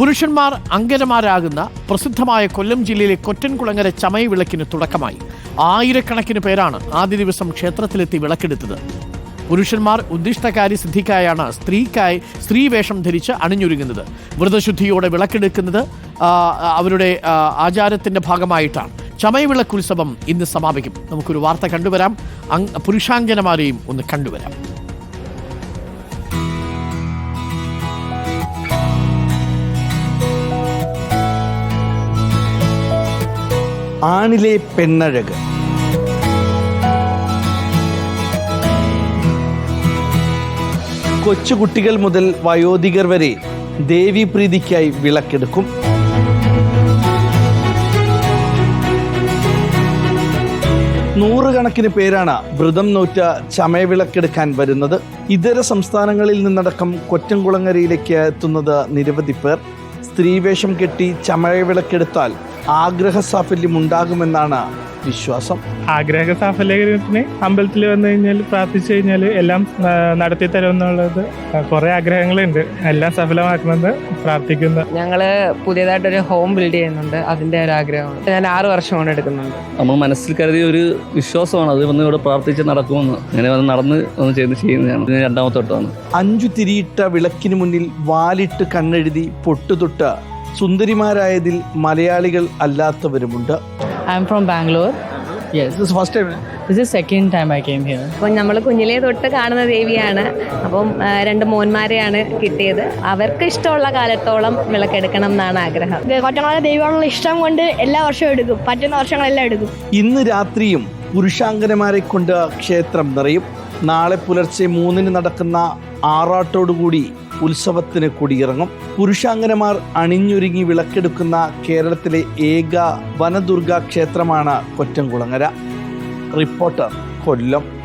പുരുഷന്മാർ അങ്കരമാരാകുന്ന പ്രസിദ്ധമായ കൊല്ലം ജില്ലയിലെ കൊറ്റൻകുളങ്ങര ചമയ വിളക്കിന് തുടക്കമായി. ആയിരക്കണക്കിന് പേരാണ് ആദ്യ ദിവസം ക്ഷേത്രത്തിലെത്തി വിളക്കെടുത്തത്. പുരുഷന്മാർ ഉദ്ദിഷ്ടകാരി സിദ്ധിക്കായാണ് സ്ത്രീക്കായി സ്ത്രീവേഷം ധരിച്ച് അണിഞ്ഞൊരുങ്ങുന്നത്. വ്രതശുദ്ധിയോടെ വിളക്കെടുക്കുന്നത് അവരുടെ ആചാരത്തിന്റെ ഭാഗമായിട്ടാണ്. ചമയവിളക്ക് ഉത്സവം ഇന്ന് സമാപിക്കും. നമുക്കൊരു വാർത്ത കണ്ടുവരാം. പുരുഷാങ്കനമാരെയും ഒന്ന് കണ്ടുവരാം. ആണിലെ പെണ്ണഴക്. കൊച്ചുകുട്ടികൾ മുതൽ വയോധികർ വരെ ദേവീപ്രീതിക്കായി വിളക്കെടുക്കും. നൂറുകണക്കിന് പേരാണ് വ്രതം നോറ്റ ചമയവിളക്കെടുക്കാൻ വരുന്നത്. ഇതര സംസ്ഥാനങ്ങളിൽ നിന്നടക്കം കൊറ്റംകുളങ്ങരയിലേക്ക് എത്തുന്നത് നിരവധി പേർ. സ്ത്രീവേഷം കെട്ടി ചമയവിളക്കെടുത്താൽ ആഗ്രഹ സാഫല്യം ഉണ്ടാകുമെന്നാണ് വിശ്വാസം. ആഗ്രഹ സാഫല്യത്തിന് അമ്പലത്തിൽ വന്നു കഴിഞ്ഞാൽ പ്രാർത്ഥിച്ചു കഴിഞ്ഞാൽ എല്ലാം നടത്തി തരുമെന്നുള്ളത് കുറെ ആഗ്രഹങ്ങളുണ്ട്. എല്ലാം സഫലമാക്കണമെന്ന് പ്രാർത്ഥിക്കുന്നു. ഞങ്ങൾ പുതിയതായിട്ടൊരു ഹോം ബിൽഡ് ചെയ്യുന്നുണ്ട്. അതിന്റെ ഒരു ആഗ്രഹമാണ്. ഞാൻ ആറ് വർഷം കൊണ്ട് എടുക്കുന്നുണ്ട്. നമ്മൾ മനസ്സിൽ കരുതിയ ഒരു വിശ്വാസമാണ്. അത് വന്ന് ഇവിടെ പ്രാർത്ഥിച്ച് നടക്കുമെന്ന്. അങ്ങനെ വന്ന് നടന്ന് ഒന്ന് ചെയ്ത് ചെയ്യുന്നതാണ്. ഇത് രണ്ടാമത്തെ വട്ടമാണ്. അഞ്ചു തിരിയിട്ട വിളക്കിന് മുന്നിൽ വാലിട്ട് കണ്ണെഴുതി പൊട്ടുതൊട്ട് സുന്ദരിമാരായതിൽ മലയാളികൾ അല്ലാത്തവരുമുണ്ട്. I am from Bangalore first time this is second time I came here. അപ്പം നമ്മൾ കുഞ്ഞിലേ തൊട്ട് കാണുന്ന ദേവിയാണ്. അപ്പം രണ്ട് മോന്മാരെയാണ് കിട്ടിയത്. അവർക്ക് ഇഷ്ടമുള്ള കാലത്തോളം വിളക്കെടുക്കണം എന്നാണ് ആഗ്രഹം. കൊറ്റങ്ങളെ ദൈവമുള്ള ഇഷ്ടം കൊണ്ട് എല്ലാ വർഷവും എടുക്കും. പറ്റുന്ന വർഷങ്ങളെല്ലാം എടുക്കും. ഇന്ന് രാത്രിയും പുരുഷാങ്കനമാരെ കൊണ്ട് ക്ഷേത്രം നിറയും. നാളെ പുലർച്ചെ മൂന്നിന് നടക്കുന്ന ആറാട്ടോടുകൂടി ഉത്സവത്തിന് കൊടിയിറങ്ങും. പുരുഷാംഗനമാർ അണിഞ്ഞൊരുങ്ങി വിളക്കെടുക്കുന്ന കേരളത്തിലെ ഏക വനദുർഗ ക്ഷേത്രമാണ് കൊറ്റംകുളങ്ങര. റിപ്പോർട്ടർ കൊല്ലം.